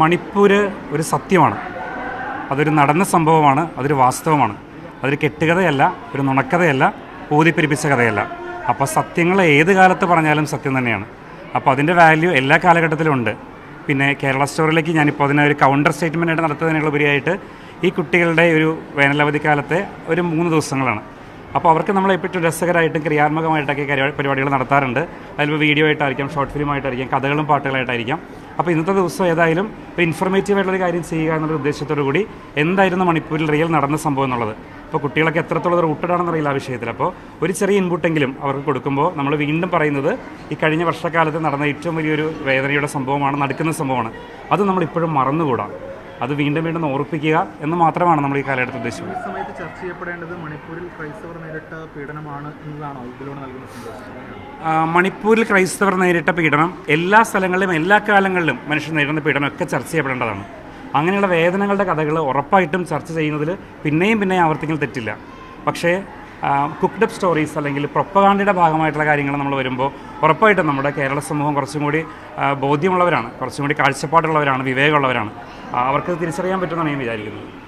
മണിപ്പൂർ ഒരു സത്യമാണ്. അതൊരു നടന്ന സംഭവമാണ് അതൊരു വാസ്തവമാണ്. അതൊരു കെട്ടുകഥയല്ല ഒരു നുണക്കഥയല്ല ഊതിപ്പെരിപ്പിച്ച കഥയല്ല. അപ്പോൾ സത്യങ്ങൾ ഏത് കാലത്ത് പറഞ്ഞാലും സത്യം തന്നെയാണ്. അപ്പോൾ അതിന്റെ വാല്യൂ എല്ലാ കാലഘട്ടത്തിലും ഉണ്ട്. പിന്നെ കേരള സ്റ്റോറിലേക്ക് ഞാനിപ്പോൾ അതിനെ ഒരു കൗണ്ടർ സ്റ്റേറ്റ്മെന്റ് ആയിട്ട് നടത്തുന്നതിനുള്ള ഉപരിയായിട്ട് ഈ കുട്ടികളുടെ ഒരു വേനലവധി കാലത്തെ ഒരു മൂന്ന് ദിവസങ്ങളാണ്. അപ്പോൾ അവർക്ക് നമ്മൾ എപ്പോഴും രസകരമായിട്ടും ക്രിയാത്മകമായിട്ടൊക്കെ കരി- പരിപാടികൾ നടത്താറുണ്ട്. അതിലിപ്പോൾ വീഡിയോ ആയിട്ടായിരിക്കാം ഷോർട്ട് ഫിലിം ആയിട്ടായിരിക്കും കഥകളും പാട്ടുകളായിട്ടായിരിക്കും. അപ്പോൾ ഇന്നത്തെ ദിവസം ഏതായാലും ഒരു ഇൻഫർമേറ്റീവ് ആയിട്ടുള്ള കാര്യം ചെയ്യുക എന്നുള്ള ഉദ്ദേശത്തോടു കൂടി എന്തായിരുന്നു മണിപ്പൂരിൽ റിയൽ നടന്ന സംഭവം എന്നുള്ളത്? അപ്പോൾ കുട്ടികളൊക്കെ എത്രത്തോളം റൂട്ടഡ് ആണെന്ന് അറിയില്ല ആ വിഷയത്തിൽ. അപ്പോൾ ഒരു ചെറിയ ഇൻപുട്ടെങ്കിലും അവർക്ക് കൊടുക്കുമ്പോൾ നമ്മൾ വീണ്ടും പറയുന്നത് ഈ കഴിഞ്ഞ വർഷക്കാലത്ത് നടന്ന ഏറ്റവും വലിയൊരു വേദനയുടെ സംഭവമാണ് നടക്കുന്ന സംഭവമാണ്. അത് നമ്മളിപ്പോഴും മറന്നുകൂടാ? അത് വീണ്ടും വീണ്ടും ഓർപ്പിക്കുക എന്ന് മാത്രമാണ് നമ്മൾ ഈ കാലഘട്ടത്തിൽ ഉദ്ദേശിക്കുന്നത് ഈ സമയത്ത് ചർച്ച ചെയ്യപ്പെടേണ്ടത് മണിപ്പൂരിൽ ക്രൈസ്തവർ നേരിട്ട പീഡനമാണ് എന്നതാണോ? ഇതിലൂടെ നൽകുന്ന മണിപ്പൂരിൽ ക്രൈസ്തവർ നേരിട്ട പീഡനം എല്ലാ സ്ഥലങ്ങളിലും എല്ലാ കാലങ്ങളിലും മനുഷ്യർ നേരിടുന്ന പീഡനം ഒക്കെ ചർച്ച ചെയ്യപ്പെടേണ്ടതാണ്. അങ്ങനെയുള്ള വേദനകളുടെ കഥകൾ ഉറപ്പായിട്ടും ചർച്ച ചെയ്യുന്നതിൽ പിന്നെയും പിന്നെയും ആവർത്തിക്കൽ തെറ്റില്ല. പക്ഷേ കുക്ക്ഡ് അപ്പ് സ്റ്റോറീസ് അല്ലെങ്കിൽ പ്രൊപ്പകാണ്ടിയുടെ ഭാഗമായിട്ടുള്ള കാര്യങ്ങൾ നമ്മൾ വരുമ്പോൾ ഉറപ്പായിട്ടും നമ്മുടെ കേരള സമൂഹം കുറച്ചും കൂടി ബോധ്യമുള്ളവരാണ് കുറച്ചും കൂടി കാഴ്ചപ്പാടുള്ളവരാണ് വിവേകമുള്ളവരാണ്. അവർക്ക് തിരിച്ചറിയാൻ പറ്റുമെന്നാണ് ഞാൻ വിചാരിക്കുന്നത്.